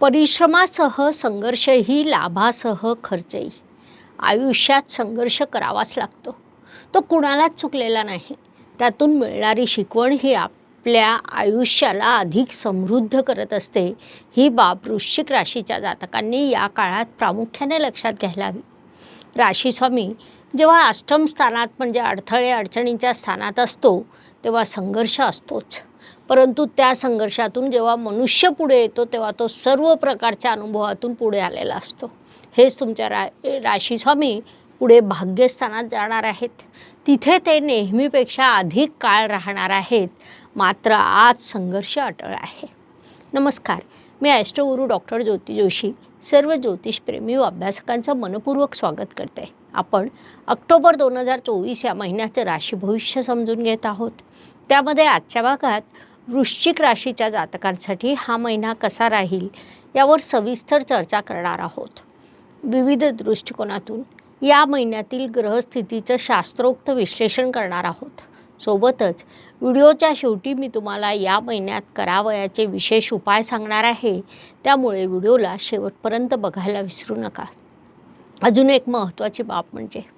परिश्रमासह संघर्षही लाभासह खर्चही. आयुष्यात संघर्ष करावाच लागतो. तो कुणालाच चुकलेला नाही. त्यातून मिळणारी शिकवण ही आपल्या आयुष्याला अधिक समृद्ध करत असते. ही बाब वृश्चिक राशीच्या जातकांनी या काळात प्रामुख्याने लक्षात घ्यायला हवी. राशीस्वामी जेव्हा अष्टम स्थानात म्हणजे अडथळे अडचणींच्या स्थानात असतो तेव्हा संघर्ष असतोच. परंतु त्या संघर्षातून जेव्हा मनुष्य पुढे येतो तेव्हा तो सर्व प्रकारच्या अनुभवातून पुढे आलेला असतो. हेच तुमच्या रा राशीस्वामी पुढे भाग्यस्थानात जाणार आहेत. तिथे ते नेहमीपेक्षा अधिक काळ राहणार आहेत. मात्र आज संघर्ष अटळ आहे. नमस्कार. मी astro guru doctor Jyoti Joshi सर्व ज्योतिषप्रेमी व अभ्यासकांचं मनपूर्वक स्वागत करते. आपण ऑक्टोबर दोन हजार चोवीस या महिन्याचं राशी भविष्य समजून घेत आहोत. त्यामध्ये आजच्या भागात वृश्चिक राशीच्या जातकांसाठी हा महिना कसा राहील यावर सविस्तर चर्चा करणार आहोत. विविध दृष्टिकोनातून या महिन्यातील ग्रहस्थितीचं शास्त्रोक्त विश्लेषण करणार आहोत. सोबतच व्हिडिओच्या शेवटी मी तुम्हाला या महिन्यात करावयाचे विशेष उपाय सांगणार आहे. त्यामुळे व्हिडिओला शेवटपर्यंत बघायला विसरू नका. अजून एक महत्त्वाची बाब म्हणजे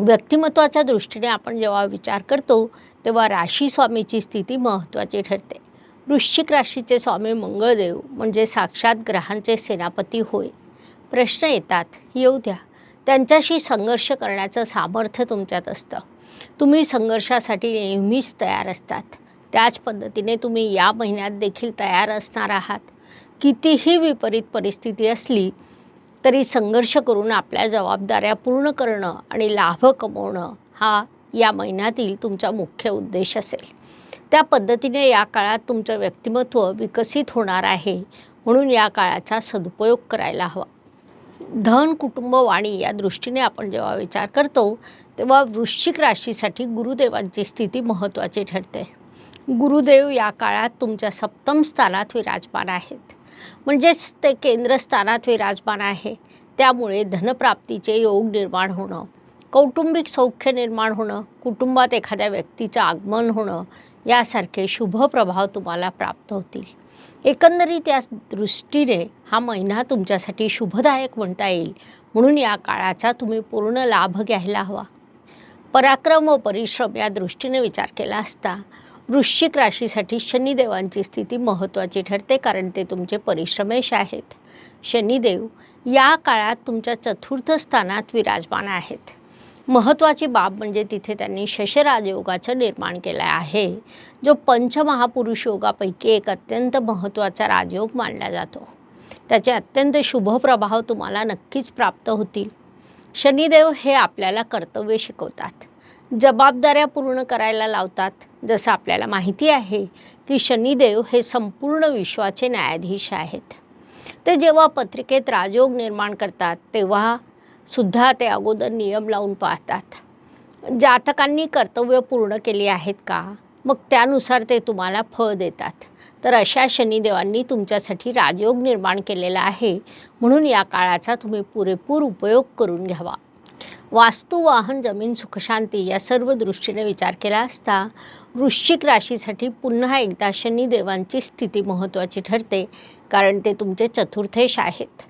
व्यक्तिमत्वाच्या दृष्टीने आपण जेव्हा विचार करतो तेव्हा राशी स्वामीची स्थिती महत्त्वाची ठरते. वृश्चिक राशीचे स्वामी मंगळदेव म्हणजे साक्षात ग्रहांचे सेनापती होय. प्रश्न येतात येऊ द्या. त्यांच्याशी संघर्ष करण्याचं सामर्थ्य तुमच्यात असतं. तुम्ही संघर्षासाठी नेहमीच तयार असतात. त्याच पद्धतीने तुम्ही या महिन्यात देखील तयार असणार आहात. कितीही विपरीत परिस्थिती असली तरी संघर्ष करून आपल्या जबाबदाऱ्या पूर्ण करणं आणि लाभ कमवणं हा या महिन्यातील तुमचा मुख्य उद्देश असेल. त्या पद्धतीने या काळात तुमचं व्यक्तिमत्व विकसित होणार आहे म्हणून या काळाचा सदुपयोग करायला हवा. धन कुटुंब वाणी या दृष्टीने आपण जेव्हा विचार करतो तेव्हा वृश्चिक राशीसाठी गुरुदेवांची स्थिती महत्त्वाची ठरते. गुरुदेव या काळात तुमच्या सप्तम स्थानात विराजमान आहेत. म्हणजेच ते केंद्रस्थानात विराजमान आहे. त्यामुळे धनप्राप्तीचे योग निर्माण होणं कौटुंबिक सौख्य निर्माण होणं कुटुंबात एखाद्या व्यक्तीचं आगमन होणं यासारखे शुभ प्रभाव तुम्हाला प्राप्त होतील. एकंदरीत या दृष्टीने हा महिना तुमच्यासाठी शुभदायक म्हणता येईल. म्हणून या काळाचा तुम्ही पूर्ण लाभ घ्यायला हवा. पराक्रम व परिश्रम या दृष्टीने विचार केला असता वृश्चिक राशीसाठी शनिदेवांची स्थिती महत्त्वाची ठरते कारण ते तुमचे परिश्रमेश आहेत. शनिदेव या काळात तुमच्या चतुर्थ स्थानात विराजमान आहेत. महत्त्वाची बाब म्हणजे तिथे त्यांनी शशराज योगाचं निर्माण केलं आहे जो पंचमहापुरुष योगापैकी एक अत्यंत महत्त्वाचा राजयोग मानला जातो. त्याचे अत्यंत शुभ प्रभाव तुम्हाला नक्कीच प्राप्त होतील. शनिदेव हे आपल्याला कर्तव्य शिकवतात. जबाबदाऱ्या पूर्ण करायला लावतात. जसं आपल्याला माहिती आहे की शनिदेव हे संपूर्ण विश्वाचे न्यायाधीश आहेत. ते जेव्हा पत्रिकेत राजयोग निर्माण करतात तेव्हा सुद्धा ते अगोदर नियम लावून पाहतात. जातकांनी कर्तव्य पूर्ण केली आहेत का? मग त्यानुसार ते तुम्हाला फळ देतात. तर अशा शनिदेवांनी तुमच्यासाठी राजयोग निर्माण केलेला आहे म्हणून या काळाचा तुम्ही पुरेपूर उपयोग करून घ्यावा. वास्तू वाहन जमीन सुखशांती या सर्व दृष्टीने विचार केला असता वृश्चिक राशीसाठी पुन्हा एकदा शनिदेवांची स्थिती महत्त्वाची ठरते कारण ते तुमचे चतुर्थेश आहेत.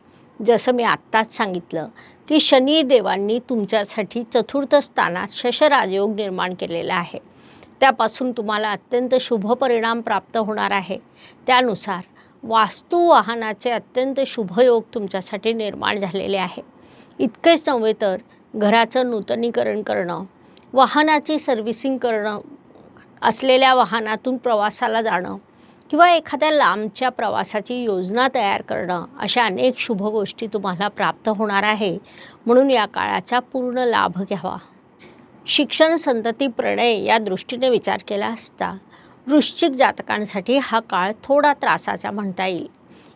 जसं मी आत्ताच सांगितलं की शनिदेवांनी तुमच्यासाठी चतुर्थ स्थानात शशराजयोग निर्माण केलेला आहे. त्यापासून तुम्हाला अत्यंत शुभ परिणाम प्राप्त होणार आहे. त्यानुसार वास्तू वाहनाचे अत्यंत शुभयोग तुमच्यासाठी निर्माण झालेले आहे. इतकेच नव्हे तर घराचं नूतनीकरण करणं वाहनाची सर्व्हिसिंग करणं असलेल्या वाहनातून प्रवासाला जाणं किंवा एखाद्या लांबच्या प्रवासाची योजना तयार करणं अशा अनेक शुभ गोष्टी तुम्हाला प्राप्त होणार आहे. म्हणून या काळाचा पूर्ण लाभ घ्यावा. शिक्षण संतती प्रणय या दृष्टीने विचार केला असता वृश्चिक जातकांसाठी हा काळ थोडा त्रासाचा म्हणता येईल.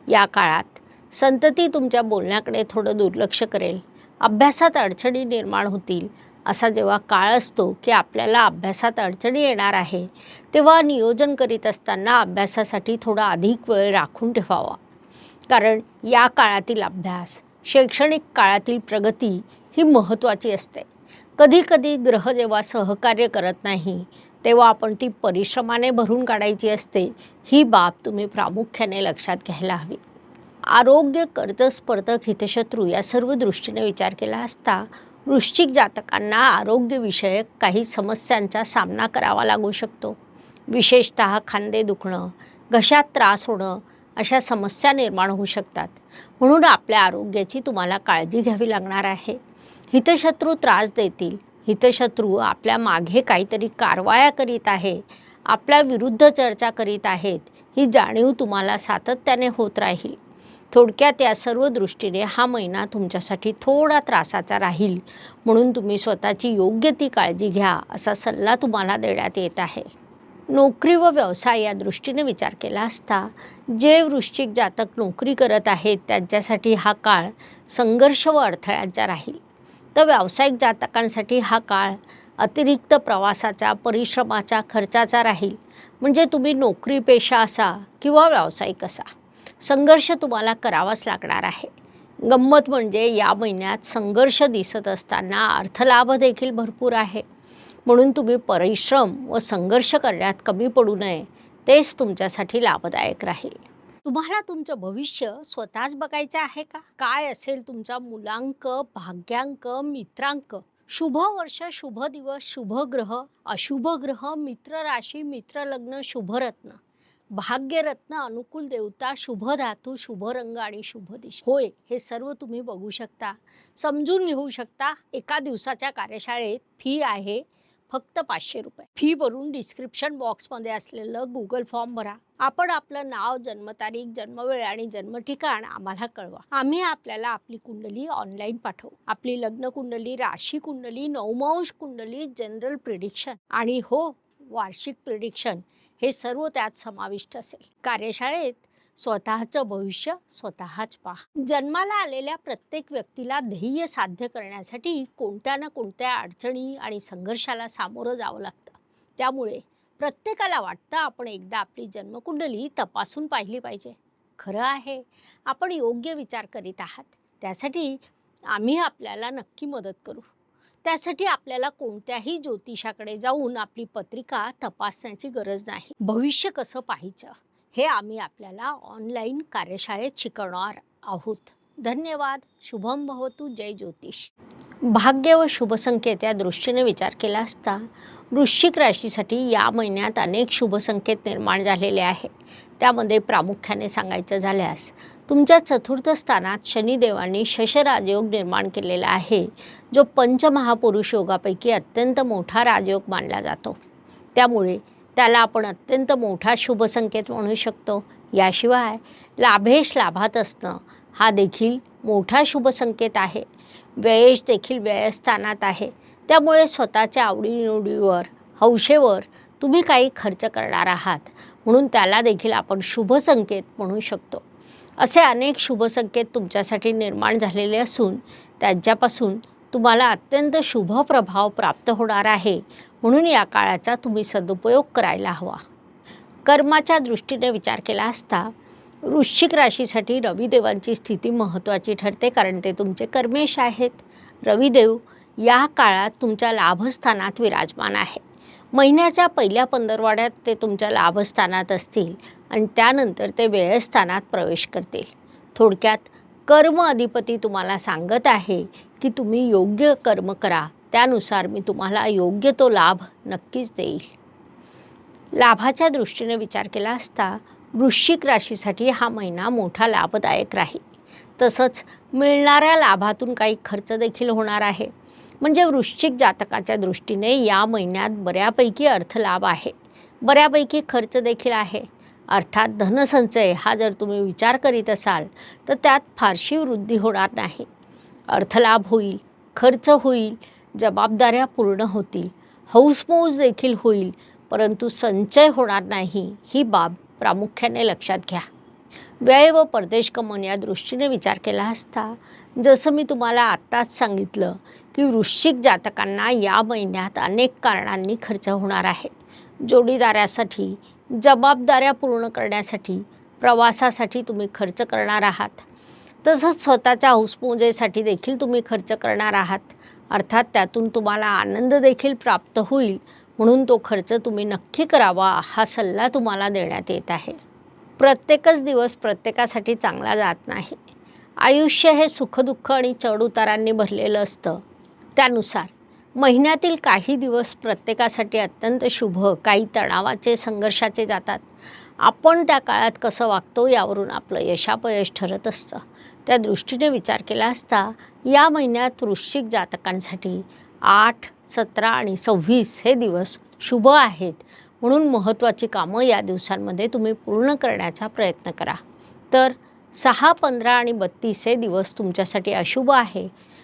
या काळात संतती तुमच्या बोलण्याकडे थोडं दुर्लक्ष करेल. अभ्यासात अडचणी निर्माण होतील. असा जेव्हा काळ असतो की आपल्याला अभ्यासात अडचणी येणार आहे तेव्हा नियोजन करीत असताना अभ्यासासाठी थोडा अधिक वेळ राखून ठेवावा. कारण या काळातील अभ्यास शैक्षणिक काळातील प्रगती ही महत्त्वाची असते. कधीकधी ग्रह जेव्हा सहकार्य करत नाही तेव्हा आपण ती परिश्रमाने भरून काढायची असते ही बाब तुम्ही प्रामुख्याने लक्षात घ्यायला हवी. आरोग्य कर्ज स्पर्धक हितशत्रू या सर्व दृष्टीने विचार केला असता वृश्चिक जातकांना आरोग्यविषयक काही समस्यांचा सामना करावा लागू शकतो. विशेषत खांदे दुखणं घशात त्रास होणं अशा समस्या निर्माण होऊ शकतात. म्हणून आपल्या आरोग्याची तुम्हाला काळजी घ्यावी लागणार आहे. हितशत्रू त्रास देतील. हितशत्रू आपल्या मागे काहीतरी कारवाया करीत आहे. आपल्या विरुद्ध चर्चा करीत आहेत. ही जाणीव तुम्हाला सातत्याने होत राहील. थोडक्यात या सर्व दृष्टीने हा महिना तुमच्यासाठी थोडा त्रासाचा राहील. म्हणून तुम्ही स्वतःची योग्य ती काळजी घ्या असा सल्ला तुम्हाला देण्यात येत आहे. नोकरी व व्यवसाय या दृष्टीने विचार केला असता जे वृश्चिक जातक नोकरी करत आहेत त्यांच्यासाठी हा काळ संघर्ष व अडथळ्यांचा राहील. तर व्यावसायिक जातकांसाठी हा काळ अतिरिक्त प्रवासाचा परिश्रमाचा खर्चाचा राहील. म्हणजे तुम्ही नोकरी पेशा असा किंवा व्यावसायिक असा. संघर्ष तुम्हाला करावाच लागणार आहे. गंमत म्हणजे या महिन्यात संघर्ष दिसत असताना अर्थलाभ देखील भरपूर आहे. म्हणून तुम्ही परिश्रम व संघर्ष करण्यात कमी पडू नये तेच तुमच्यासाठी लाभदायक राहील. तुम्हाला तुमचं भविष्य स्वतःच बघायचं आहे का? काय असेल तुमचा मुलांक भाग्यांक मित्रांक? शुभ वर्ष शुभ दिवस शुभ ग्रह अशुभ ग्रह मित्र राशी मित्र लग्न शुभरत्न भाग्यरत्न अनुकूल देवता शुभ धातू शुभ रंग आणि शुभ दिशा. होय हे सर्व तुम्ही बघू शकता. समजून घेऊ शकता एका दिवसाच्या कार्यशाळेत फी आहे फक्त पाचशे रुपये. फी भरून डिस्क्रिप्शन बॉक्समध्ये असलेलं गुगल फॉर्म भरा. आपण आपलं नाव जन्मतारीख जन्मवेळ आणि जन्मठिकाण आम्हाला कळवा. आम्ही आपल्याला आपली कुंडली ऑनलाईन पाठवू. आपली लग्न कुंडली राशी कुंडली नवमांश कुंडली जनरल प्रिडिक्शन आणि हो वार्षिक प्रिडिक्शन हे सर्व त्यात समाविष्ट असेल. कार्यशाळेत स्वतःचं भविष्य स्वतःच पहा. जन्माला आलेल्या प्रत्येक व्यक्तीला ध्येय साध्य करण्यासाठी कोणत्या ना कोणत्या अडचणी आणि संघर्षाला सामोरं जावं लागतं. त्यामुळे प्रत्येकाला वाटतं आपण एकदा आपली जन्मकुंडली तपासून पाहिली पाहिजे. खरं आहे आपण योग्य विचार करीत आहात. त्यासाठी आम्ही आपल्याला नक्की मदत करू. त्यासाठी आपल्याला कोणत्याही ज्योतिषाकडे जाऊन आपली पत्रिका तपासण्याची गरज नाही. भविष्य कसं पाहायचं? हे आम्ही आपल्याला ऑनलाईन कार्यशाळेत शिकवणार आहोत. धन्यवाद. शुभम भवतु. जय ज्योतिष. भाग्य व शुभसंकेत या दृष्टीने विचार केला असता वृश्चिक राशीसाठी या महिन्यात अनेक शुभसंकेत निर्माण झालेले आहे. त्यामध्ये प्रामुख्याने सांगायचं झाल्यास तुमच्या चतुर्थ स्थानात शनिदेवांनी शशराजयोग निर्माण केलेला आहे जो पंचमहापुरुष योगापैकी अत्यंत मोठा राजयोग मानला जातो. त्यामुळे त्याला आपण अत्यंत मोठा शुभ संकेत म्हणू शकतो. याशिवाय लाभेश लाभात असणं हा देखील मोठा शुभ संकेत आहे. व्ययेश देखील व्ययस्थानात आहे. त्यामुळे स्वतःच्या आवडीनिवडीवर हौशेवर तुम्ही काही खर्च करणार आहात म्हणून त्याला देखील आपण शुभ संकेत म्हणू शकतो. असे अनेक शुभसंकेत तुमच्यासाठी निर्माण झालेले असून त्यांच्यापासून तुम्हाला अत्यंत शुभ प्रभाव प्राप्त होणार आहे. म्हणून या काळाचा तुम्ही सदुपयोग करायला हवा. कर्माच्या दृष्टीने विचार केला असता वृश्चिक राशीसाठी रविदेवांची स्थिती महत्त्वाची ठरते कारण ते तुमचे कर्मेश आहेत. रविदेव या काळात तुमच्या लाभस्थानात विराजमान आहे महिन्याच्या पहिल्या पंधरवाड्यात ते तुमच्या लाभस्थानात असतील आणि त्यानंतर ते व्ययस्थानात प्रवेश करतील. थोडक्यात कर्म अधिपती तुम्हाला सांगत आहे की तुम्ही योग्य कर्म करा त्यानुसार मी तुम्हाला योग्य तो लाभ नक्कीच देईल. लाभाच्या दृष्टीने विचार केला असता वृश्चिक राशीसाठी हा महिना मोठा लाभदायक राहील. तसंच मिळणाऱ्या लाभातून काही खर्च देखील होणार आहे. म्हणजे वृश्चिक जातकाच्या दृष्टीने या महिन्यात बऱ्यापैकी अर्थलाभ आहे. बऱ्यापैकी खर्च देखील आहे. अर्थात धनसंचय हा जर तुम्ही विचार करीत असाल तर त्यात फारशी वृद्धी होणार नाही. अर्थलाभ होईल खर्च होईल जबाबदाऱ्या पूर्ण होतील हौसमौज देखील होईल परंतु संचय होणार नाही ही बाब प्रामुख्याने लक्षात घ्या. व्यय व परदेश गमन या दृष्टीने विचार केला असता जसं मी तुम्हाला आत्ताच सांगितलं की वृश्चिक जातकांना या महिन्यात अनेक कारणांनी खर्च होणार आहे. जोडीदारासाठी जबाबदाऱ्या पूर्ण करण्यासाठी प्रवासासाठी तुम्ही खर्च करणार आहात. तसंच स्वतःच्या हौसपूजेसाठी देखील तुम्ही खर्च करणार आहात. अर्थात त्यातून तुम्हाला आनंद देखील प्राप्त होईल म्हणून तो खर्च तुम्ही नक्की करावा हा सल्ला तुम्हाला देण्यात येत आहे. प्रत्येकच दिवस प्रत्येकासाठी चांगला जात नाही. आयुष्य हे सुखदुःख आणि चढउतारांनी भरलेलं असतं. त्यानुसार. महिन्यातील काही दिवस प्रत्येकासाठी अत्यंत शुभ काही तणावाचे संघर्षाचे जातात. आपण त्या काळात कसं वागतो यावरून आपलं यशापयश ठरत असतं. त्या दृष्टीने विचार केला असता या महिन्यात वृश्चिक जातकांसाठी आठ सतरा आणि सव्वीस हे दिवस शुभ आहेत. म्हणून महत्त्वाची कामं या दिवसांमध्ये तुम्ही पूर्ण करण्याचा प्रयत्न करा. तर सहा पंधरा आणि बत्तीस हे दिवस तुमच्यासाठी अशुभ आहे.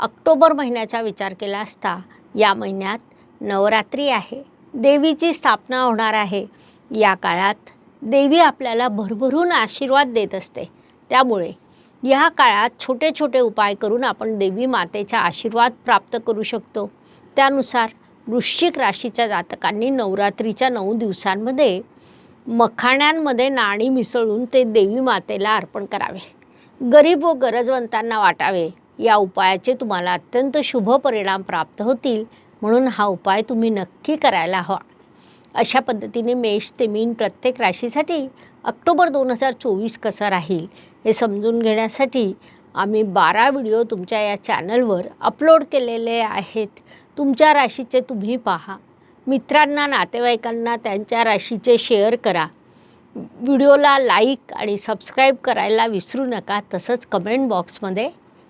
ऑक्टोबर महिन्याचा विचार केला असता या महिन्यात नवरात्री आहे. देवीची स्थापना होणार आहे. या काळात देवी आपल्याला भरभरून आशीर्वाद देत असते. त्यामुळे या काळात छोटे छोटे उपाय करून आपण देवी मातेचा आशीर्वाद प्राप्त करू शकतो. त्यानुसार वृश्चिक राशीच्या जातकांनी नवरात्रीच्या नऊ दिवसांमध्ये मखाण्यांमध्ये नाणी मिसळून ते देवी मातेला अर्पण करावे. गरीब व गरजवंतांना वाटावे. या उपायाचे तुम्हाला अत्यंत शुभ परिणाम प्राप्त होतील. म्हणून हा उपाय तुम्ही नक्की करायला हवा. अशा पद्धतीने मेष ते मीन प्रत्येक राशीसाठी ऑक्टोबर दोन हजार चोवीस कसा राहील हे समजून घेण्यासाठी आम्ही बारा व्हिडिओ तुमच्या या चॅनलवर अपलोड केलेले आहेत. तुमच्या राशीचे तुम्ही पहा. मित्रांना नातेवाईकांना त्यांच्या राशीचे शेअर करा. व्हिडिओला लाईक आणि सबस्क्राईब करायला विसरू नका तसंच कमेंट बॉक्समध्ये